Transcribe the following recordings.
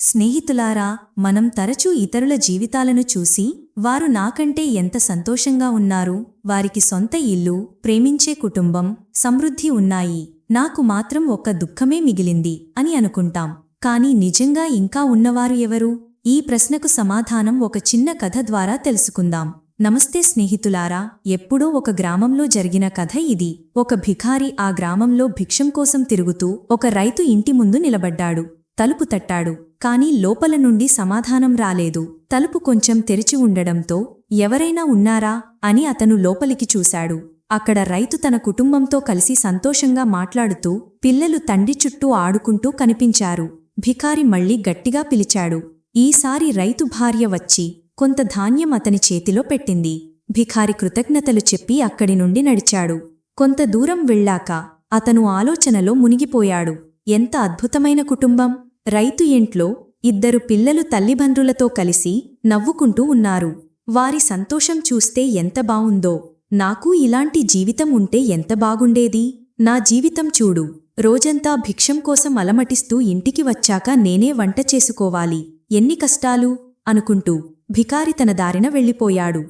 స్నేహితులారా మనం తరచూ ఇతరుల జీవితాలను చూసి వారు నాకంటే ఎంత సంతోషంగా ఉన్నారు వారికి సొంత ఇల్లు ప్రేమించే కుటుంబం సమృద్ధి ఉన్నాయి నాకు మాత్రం ఒక్క దుఃఖమే మిగిలింది అని అనుకుంటాం. కాని నిజంగా ఇంకా ఉన్నవారు ఎవరు? ఈ ప్రశ్నకు సమాధానం ఒక చిన్న కథ ద్వారా తెలుసుకుందాం. నమస్తే స్నేహితులారా ఎప్పుడో ఒక గ్రామంలో జరిగిన కథ ఇది. ఒక భిఖారి ఆ గ్రామంలో భిక్షం కోసం తిరుగుతూ ఒక రైతు ఇంటి ముందు నిలబడ్డాడు. తలుపు తట్టాడు. కాని లోపల నుండి సమాధానం రాలేదు. తలుపు కొంచెం తెరిచి ఉండడంతో ఎవరైనా ఉన్నారా? అని అతను లోపలికి చూశాడు. అక్కడ రైతు తన కుటుంబంతో కలిసి సంతోషంగా మాట్లాడుతూ పిల్లలు తండ్రి చుట్టూ ఆడుకుంటూ కనిపించారు. భికారి మళ్ళీ గట్టిగా పిలిచాడు. ఈసారి రైతు భార్య వచ్చి కొంత ధాన్యం అతని చేతిలో పెట్టింది. భిఖారి కృతజ్ఞతలు చెప్పి అక్కడి నుండి నడిచాడు. కొంత దూరం వెళ్ళాక అతను ఆలోచనలో మునిగిపోయాడు. ఎంత అద్భుతమైన కుటుంబం! రైతు ఇంట్లో ఇద్దరు పిల్లలు తల్లిదండ్రులతో కలిసి నవ్వుకుంటూ ఉన్నారు. వారి సంతోషం చూస్తే ఎంత బావుందో! నాకు ఇలాంటి జీవితం ఉంటే ఎంత బాగుండేది! నా జీవితం చూడు! రోజంతా భిక్షం కోసం అలమటిస్తూ ఇంటికి వచ్చాక నేనే వంట చేసుకోవాలి. ఎన్ని కష్టాలు అనుకుంటూ భికారి తన దారిన వెళ్ళిపోయాడు.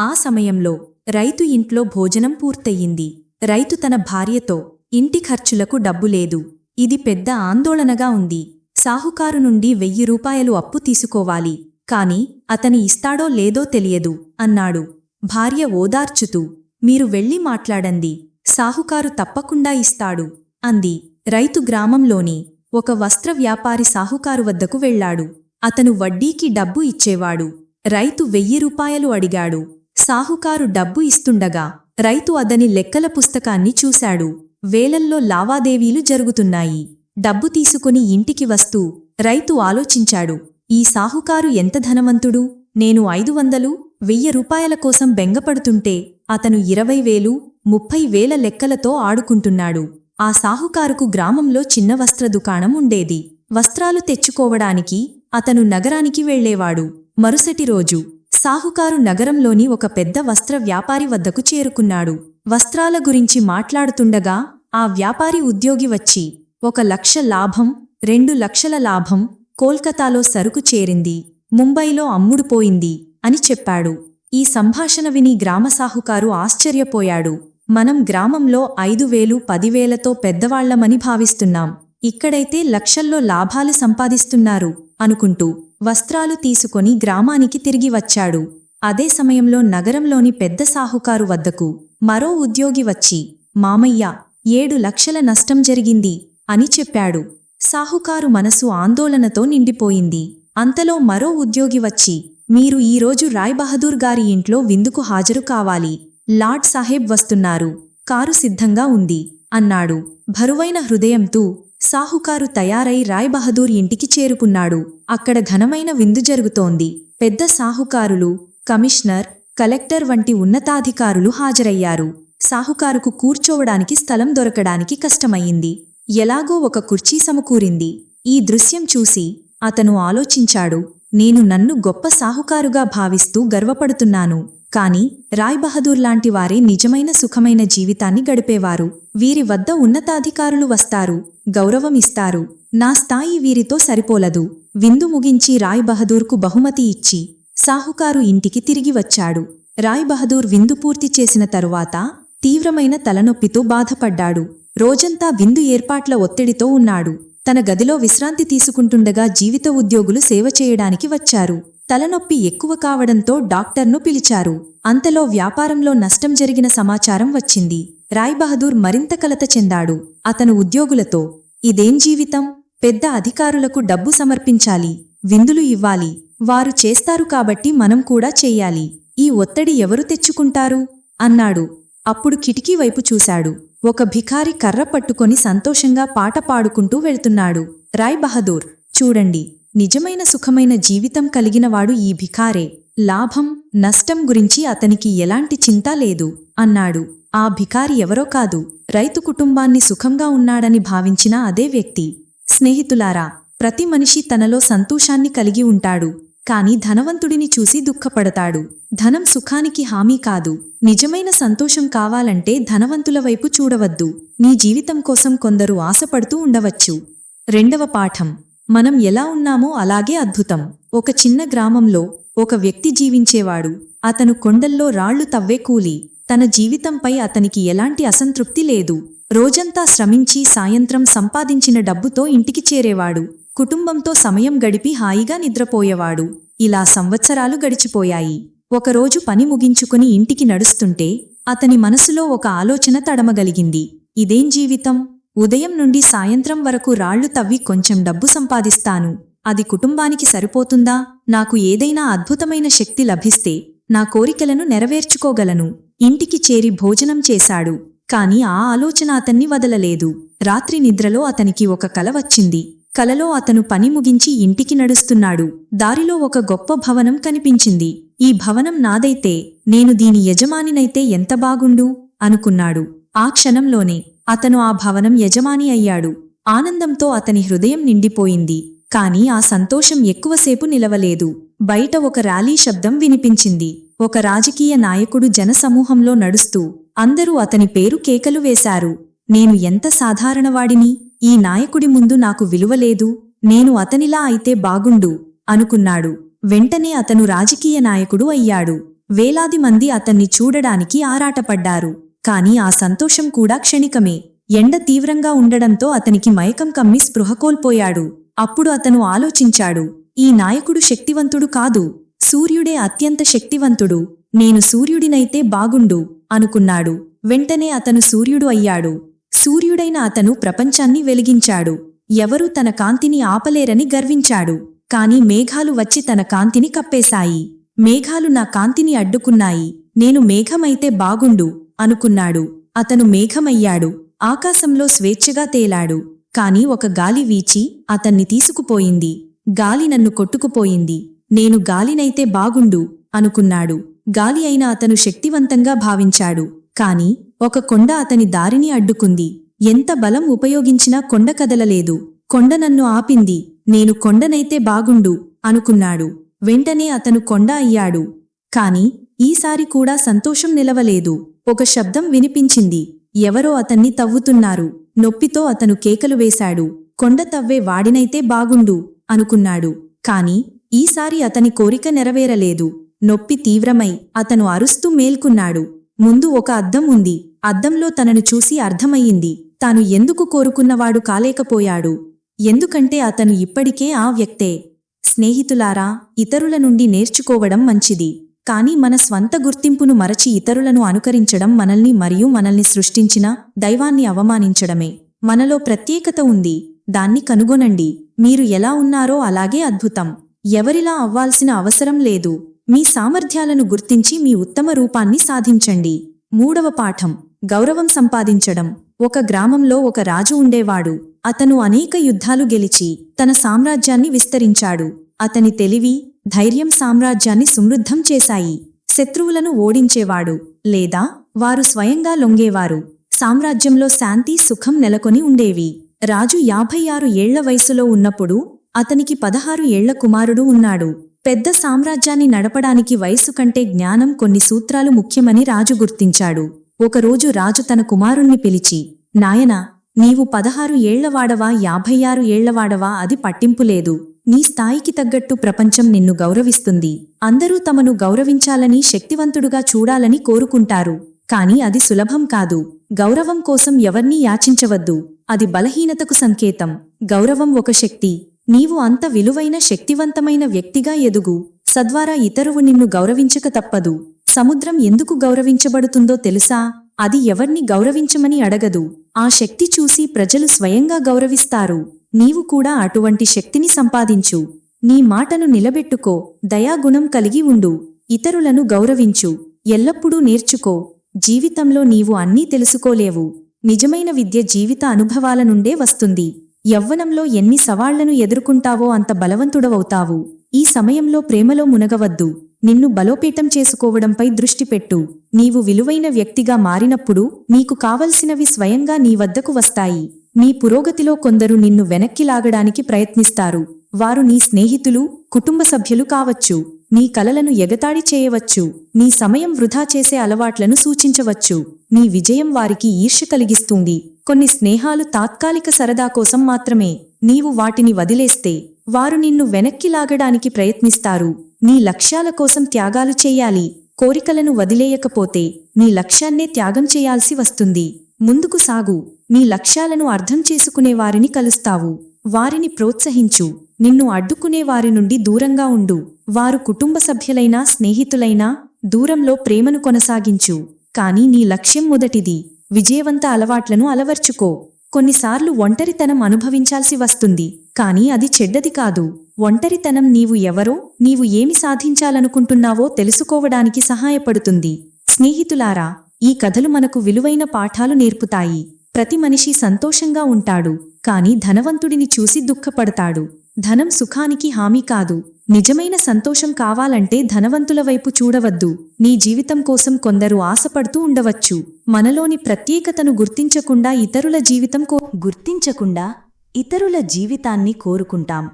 ఆ సమయంలో రైతు ఇంట్లో భోజనం పూర్తయింది. రైతు తన భార్యతో ఇంటి ఖర్చులకు డబ్బు లేదు. ఇది పెద్ద ఆందోళనగా ఉంది. సాహుకారు నుండి వెయ్యి రూపాయలు అప్పు తీసుకోవాలి. కాని అతని ఇస్తాడో లేదో తెలియదు అన్నాడు. భార్య ఓదార్చుతూ మీరు వెళ్ళి మాట్లాడండి. సాహుకారు తప్పకుండా ఇస్తాడు అంది. రైతు గ్రామంలోని ఒక వస్త్ర వ్యాపారి సాహుకారు వద్దకు వెళ్ళాడు. అతను వడ్డీకి డబ్బు ఇచ్చేవాడు. రైతు వెయ్యి రూపాయలు అడిగాడు. సాహుకారు డబ్బు ఇస్తుండగా రైతు అదని లెక్కల పుస్తకాన్ని చూశాడు. వేలల్లో లావాదేవీలు జరుగుతున్నాయి. డబ్బు తీసుకుని ఇంటికి వస్తూ రైతు ఆలోచించాడు. ఈ సాహుకారు ఎంత ధనవంతుడు? నేను ఐదు వందలు వెయ్యి రూపాయల కోసం బెంగపడుతుంటే అతను ఇరవై వేలు ముప్పై వేల లెక్కలతో ఆడుకుంటున్నాడు. ఆ సాహుకారుకు గ్రామంలో చిన్న వస్త్ర దుకాణం ఉండేది. వస్త్రాలు తెచ్చుకోవడానికి అతను నగరానికి వెళ్ళేవాడు. మరుసటి రోజు సాహుకారు నగరంలోని ఒక పెద్ద వస్త్ర వ్యాపారి వద్దకు చేరుకున్నాడు. వస్త్రాల గురించి మాట్లాడుతుండగా ఆ వ్యాపారి ఉద్యోగి వచ్చి ఒక లక్ష లాభం రెండు లక్షల లాభం కోల్కతాలో సరుకు చేరింది ముంబైలో అమ్ముడుపోయింది అని చెప్పాడు. ఈ సంభాషణ విని గ్రామ సాహుకారు ఆశ్చర్యపోయాడు. మనం గ్రామంలో ఐదు వేలు పదివేలతో పెద్దవాళ్ళమని భావిస్తున్నాం. ఇక్కడైతే లక్షల్లో లాభాలు సంపాదిస్తున్నారు అనుకుంటూ వస్త్రాలు తీసుకొని గ్రామానికి తిరిగి వచ్చాడు. అదే సమయంలో నగరంలోని పెద్ద సాహుకారు వద్దకు మరో ఉద్యోగి వచ్చి మామయ్య ఏడు లక్షల నష్టం జరిగింది అని చెప్పాడు. సాహుకారు మనసు ఆందోళనతో నిండిపోయింది. అంతలో మరో ఉద్యోగి వచ్చి మీరు ఈరోజు రాయ్ బహదూర్ గారి ఇంట్లో విందుకు హాజరు కావాలి. లార్డ్ సాహెబ్ వస్తున్నారు. కారు సిద్ధంగా ఉంది అన్నాడు. భరువైన హృదయంతో సాహుకారు తయారై రాయ్ బహదూర్ ఇంటికి చేరుకున్నాడు. అక్కడ ఘనమైన విందు జరుగుతోంది. పెద్ద సాహుకారులు కమిషనర్ కలెక్టర్ వంటి ఉన్నతాధికారులు హాజరయ్యారు. సాహుకారుకు కూర్చోవడానికి స్థలం దొరకడానికి కష్టమయ్యింది. ఎలాగో ఒక కుర్చీ సమకూరింది. ఈ దృశ్యం చూసి అతను ఆలోచించాడు. నేను నన్ను గొప్ప సాహుకారుగా భావిస్తూ గర్వపడుతున్నాను. కాని రాయ్ బహదూర్ లాంటి వారే నిజమైన సుఖమైన జీవితాన్ని గడిపేవారు. వీరి వద్ద ఉన్నతాధికారులు వస్తారు గౌరవం ఇస్తారు. నా స్థాయి వీరితో సరిపోలదు. విందు ముగించి రాయ్ బహదూర్కు బహుమతి ఇచ్చి సాహుకారు ఇంటికి తిరిగి వచ్చాడు. రాయ్ బహదూర్ విందు పూర్తి చేసిన తరువాత తీవ్రమైన తలనొప్పితో బాధపడ్డాడు. రోజంతా విందు ఏర్పాట్ల ఒత్తిడితో ఉన్నాడు. తన గదిలో విశ్రాంతి తీసుకుంటుండగా జీవిత ఉద్యోగులు సేవ చేయడానికి వచ్చారు. తలనొప్పి ఎక్కువ కావడంతో డాక్టర్ను పిలిచారు. అంతలో వ్యాపారంలో నష్టం జరిగిన సమాచారం వచ్చింది. రాయ్ బహదూర్ మరింత కలత చెందాడు. అతను ఉద్యోగులతో ఇదేం జీవితం? పెద్ద అధికారులకు డబ్బు సమర్పించాలి విందులు ఇవ్వాలి వారు చేస్తారు కాబట్టి మనం కూడా చెయ్యాలి ఈ ఒత్తిడి ఎవరు తెచ్చుకుంటారు? అన్నాడు. అప్పుడు కిటికీ వైపు చూశాడు. ఒక భిఖారి కర్ర పట్టుకొని సంతోషంగా పాట పాడుకుంటూ వెళ్తున్నాడు. రాయ్ బహదూర్ చూడండి నిజమైన సుఖమైన జీవితం కలిగినవాడు ఈ భిఖారే. లాభం నష్టం గురించి అతనికి ఎలాంటి చింత లేదు అన్నాడు. ఆ భికారి ఎవరో కాదు రైతు కుటుంబాన్ని సుఖంగా ఉన్నాడని భావించిన అదే వ్యక్తి. స్నేహితులారా ప్రతి మనిషి తనలో సంతోషాన్ని కలిగి ఉంటాడు. కాని ధనవంతుడిని చూసి దుఃఖపడతాడు. ధనం సుఖానికి హామీ కాదు. నిజమైన సంతోషం కావాలంటే ధనవంతుల వైపు చూడవద్దు. నీ జీవితం కోసం కొందరు ఆశపడుతూ ఉండవచ్చు. రెండవ పాఠం. మనం ఎలా ఉన్నామో అలాగే అద్భుతం. ఒక చిన్న గ్రామంలో ఒక వ్యక్తి జీవించేవాడు. అతను కొండల్లో రాళ్ళు తవ్వే కూలి. తన జీవితంపై అతనికి ఎలాంటి అసంతృప్తి లేదు. రోజంతా శ్రమించి సాయంత్రం సంపాదించిన డబ్బుతో ఇంటికి చేరేవాడు. కుటుంబంతో సమయం గడిపి హాయిగా నిద్రపోయేవాడు. ఇలా సంవత్సరాలు గడిచిపోయాయి. ఒకరోజు పని ముగించుకుని ఇంటికి నడుస్తుంటే అతని మనసులో ఒక ఆలోచన తడమగలిగింది. ఇదేం జీవితం? ఉదయం నుండి సాయంత్రం వరకు రాళ్ళు తవ్వి కొంచెం డబ్బు సంపాదిస్తాను. అది కుటుంబానికి సరిపోతుందా? నాకు ఏదైనా అద్భుతమైన శక్తి లభిస్తే నా కోరికలను నెరవేర్చుకోగలను. ఇంటికి చేరి భోజనం చేశాడు. కాని ఆ ఆలోచన అతన్ని వదలలేదు. రాత్రి నిద్రలో అతనికి ఒక కల వచ్చింది. కలలో అతను పని ముగించి ఇంటికి నడుస్తున్నాడు. దారిలో ఒక గొప్ప భవనం కనిపించింది. ఈ భవనం నాదైతే నేను దీని యజమానినైతే ఎంత బాగుండు? అనుకున్నాడు. ఆ క్షణంలోనే అతను ఆ భవనం యజమాని అయ్యాడు. ఆనందంతో అతని హృదయం నిండిపోయింది. కాని ఆ సంతోషం ఎక్కువసేపు నిలవలేదు. బయట ఒక ర్యాలీ శబ్దం వినిపించింది. ఒక రాజకీయ నాయకుడు జనసమూహంలో నడుస్తూ అందరూ అతని పేరు కేకలు వేశారు. నేను ఎంత సాధారణవాడిని ఈ నాయకుడి ముందు నాకు విలువలేదు నేను అతనిలా అయితే బాగుండు అనుకున్నాడు. వెంటనే అతను రాజకీయ నాయకుడు అయ్యాడు. వేలాది మంది అతన్ని చూడడానికి ఆరాటపడ్డారు. కాని ఆ సంతోషం కూడా క్షణికమే. ఎండ తీవ్రంగా ఉండడంతో అతనికి మయకం కమ్మి స్పృహ కోల్పోయాడు. అప్పుడు అతను ఆలోచించాడు. ఈ నాయకుడు శక్తివంతుడు కాదు. సూర్యుడే అత్యంత శక్తివంతుడు. నేను సూర్యుడినైతే బాగుండు. అనుకున్నాడు. వెంటనే అతను సూర్యుడు అయ్యాడు. సూర్యుడైన అతను ప్రపంచాన్ని వెలిగించాడు. ఎవరూ తన కాంతిని ఆపలేరని గర్వించాడు. కాని మేఘాలు వచ్చి తన కాంతిని కప్పేశాయి. మేఘాలు నా కాంతిని అడ్డుకున్నాయి. నేను మేఘమైతే బాగుండు అనుకున్నాడు. అతను మేఘమయ్యాడు. ఆకాశంలో స్వేచ్ఛగా తేలాడు. కాని ఒక గాలి వీచి అతన్ని తీసుకుపోయింది. గాలి నన్ను కొట్టుకుపోయింది. నేను గాలినైతే బాగుండు అనుకున్నాడు. గాలి అయిన అతను శక్తివంతంగా భావించాడు. కాని ఒక కొండ అతని దారిని అడ్డుకుంది. ఎంత బలం ఉపయోగించినా కొండ కదలలేదు. కొండ నన్ను ఆపింది. నేను కొండనైతే బాగుండు అనుకున్నాడు. వెంటనే అతను కొండ అయ్యాడు. కాని ఈసారి కూడా సంతోషం నిలవలేదు. ఒక శబ్దం వినిపించింది. ఎవరో అతన్ని తవ్వుతున్నారు. నొప్పితో అతను కేకలు వేశాడు. కొండ తవ్వే వాడినైతే బాగుండు అనుకున్నాడు. కాని ఈసారి అతని కోరిక నెరవేరలేదు. నొప్పి తీవ్రమై అతను అరుస్తూ మేల్కున్నాడు. ముందు ఒక అద్దం ఉంది. అద్దంలో తనను చూసి అర్థమయ్యింది. తాను ఎందుకు కోరుకున్నవాడు కాలేకపోయాడు. ఎందుకంటే అతను ఇప్పటికే ఆ వ్యక్తే. స్నేహితులారా ఇతరుల నుండి నేర్చుకోవడం మంచిది. కాని మన స్వంత గుర్తింపును మరచి ఇతరులను అనుకరించడం మనల్ని మరియు మనల్ని సృష్టించిన దైవాన్ని అవమానించడమే. మనలో ప్రత్యేకత ఉంది. దాన్ని కనుగొనండి. మీరు ఎలా ఉన్నారో అలాగే అద్భుతం. ఎవరిలా అవ్వాల్సిన అవసరం లేదు. మీ సామర్థ్యాలను గుర్తించి మీ ఉత్తమ రూపాన్ని సాధించండి. మూడవ పాఠం. గౌరవం సంపాదించడం. ఒక గ్రామంలో ఒక రాజు ఉండేవాడు. అతను అనేక యుద్ధాలు గెలిచి తన సామ్రాజ్యాన్ని విస్తరించాడు. అతని తెలివి ధైర్యం సామ్రాజ్యాన్ని సమృద్ధం చేశాయి. శత్రువులను ఓడించేవాడు. లేదా వారు స్వయంగా లొంగేవారు. సామ్రాజ్యంలో శాంతి సుఖం నెలకొని ఉండేవి. రాజు యాభై ఆరు ఏళ్ళ వయసులో ఉన్నప్పుడు అతనికి పదహారు ఏళ్ళ కుమారుడు ఉన్నాడు. పెద్ద సామ్రాజ్యాన్ని నడపడానికి వయసు కంటే జ్ఞానం కొన్ని సూత్రాలు ముఖ్యమని రాజు గుర్తించాడు. ఒకరోజు రాజు తన కుమారుణ్ణి పిలిచి నాయనా నీవు పదహారు ఏళ్ళవాడవా యాభై ఆరు ఏళ్ళవాడవా అది పట్టింపులేదు నీ స్థాయికి తగ్గట్టు ప్రపంచం నిన్ను గౌరవిస్తుంది. అందరూ తమను గౌరవించాలని శక్తివంతుడుగా చూడాలని కోరుకుంటారు. కాని అది సులభం కాదు. గౌరవం కోసం ఎవర్నీ యాచించవద్దు. అది బలహీనతకు సంకేతం. గౌరవం ఒక శక్తి. నీవు అంత విలువైన శక్తివంతమైన వ్యక్తిగా ఎదుగు. సద్వారా ఇతరువు నిన్ను గౌరవించక తప్పదు. సముద్రం ఎందుకు గౌరవించబడుతుందో తెలుసా? అది ఎవర్ని గౌరవించమని అడగదు. ఆ శక్తి చూసి ప్రజలు స్వయంగా గౌరవిస్తారు. నీవు కూడా అటువంటి శక్తిని సంపాదించు. నీ మాటను నిలబెట్టుకో. దయాగుణం కలిగి ఉండు. ఇతరులను గౌరవించు. ఎల్లప్పుడూ నేర్చుకో. జీవితంలో నీవు అన్నీ తెలుసుకోలేవు. నిజమైన విద్య జీవిత అనుభవాల నుండే వస్తుంది. యవ్వనంలో ఎన్ని సవాళ్ళను ఎదుర్కొంటావో అంత బలవంతుడవవుతావు. ఈ సమయంలో ప్రేమలో మునగవద్దు. నిన్ను బలోపేతం చేసుకోవడంపై దృష్టి పెట్టు. నీవు విలువైన వ్యక్తిగా మారినప్పుడు నీకు కావలసినవి స్వయంగా నీ వద్దకు వస్తాయి. నీ పురోగతిలో కొందరు నిన్ను వెనక్కి లాగడానికి ప్రయత్నిస్తారు. వారు నీ స్నేహితులు కుటుంబ సభ్యులు కావచ్చు. నీ కలలను ఎగతాడి చేయవచ్చు. నీ సమయం వృధా చేసే అలవాట్లను సూచించవచ్చు. నీ విజయం వారికి ఈర్ష కలిగిస్తుంది. కొన్ని స్నేహాలు తాత్కాలిక సరదా కోసం మాత్రమే నీవు వాటిని వదిలేస్తే వారు నిన్ను వెనక్కి లాగడానికి ప్రయత్నిస్తారు. నీ లక్ష్యాల కోసం త్యాగాలు చేయాలి. కోరికలను వదిలేయకపోతే నీ లక్ష్యాన్నే త్యాగం చేయాల్సి వస్తుంది. ముందుకు సాగు. నీ లక్ష్యాలను అర్థం చేసుకునే వారిని కలుస్తావు. వారిని ప్రోత్సహించు. నిన్ను అడ్డుకునే వారి నుండి దూరంగా ఉండు. వారు కుటుంబ సభ్యులైనా స్నేహితులైనా దూరంలో ప్రేమను కొనసాగించు. కాని నీ లక్ష్యం మొదటిది. విజయవంత అలవాట్లను అలవర్చుకో. కొన్నిసార్లు ఒంటరితనం అనుభవించాల్సి వస్తుంది. కానీ అది చెడ్డది కాదు. ఒంటరితనం నీవు ఎవరో నీవు ఏమి సాధించాలనుకుంటున్నావో తెలుసుకోవడానికి సహాయపడుతుంది. స్నేహితులారా ఈ కథలు మనకు విలువైన పాఠాలు నేర్పుతాయి. ప్రతి మనిషి సంతోషంగా ఉంటాడు. కాని ధనవంతుడిని చూసి దుఃఖపడతాడు. ధనం సుఖానికి హామీ కాదు. నిజమైన సంతోషం కావాలంటే ధనవంతుల వైపు చూడవద్దు. నీ జీవితం కోసం కొందరు ఆశపడుతూ ఉండవచ్చు. మనలోని ప్రత్యేకతను గుర్తించకుండా ఇతరుల జీవితం కో గుర్తించకుండా ఇతరుల జీవితాన్ని కోరుకుంటాం.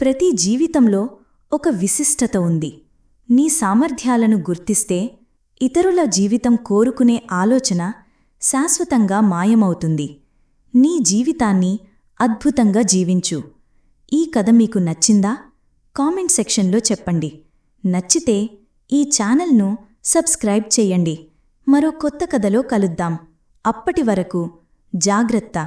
ప్రతి జీవితంలో ఒక విశిష్టత ఉంది. నీ సామర్థ్యాలను గుర్తిస్తే ఇతరుల జీవితం కోరుకునే ఆలోచన శాశ్వతంగా మాయమవుతుంది. నీ జీవితాన్ని అద్భుతంగా జీవించు. ఈ కథ మీకు నచ్చిందా? కామెంట్ సెక్షన్లో చెప్పండి. నచ్చితే ఈ ఛానల్ను సబ్స్క్రైబ్ చేయండి. మరో కొత్త కథలో కలుద్దాం. అప్పటి వరకు జాగ్రత్త.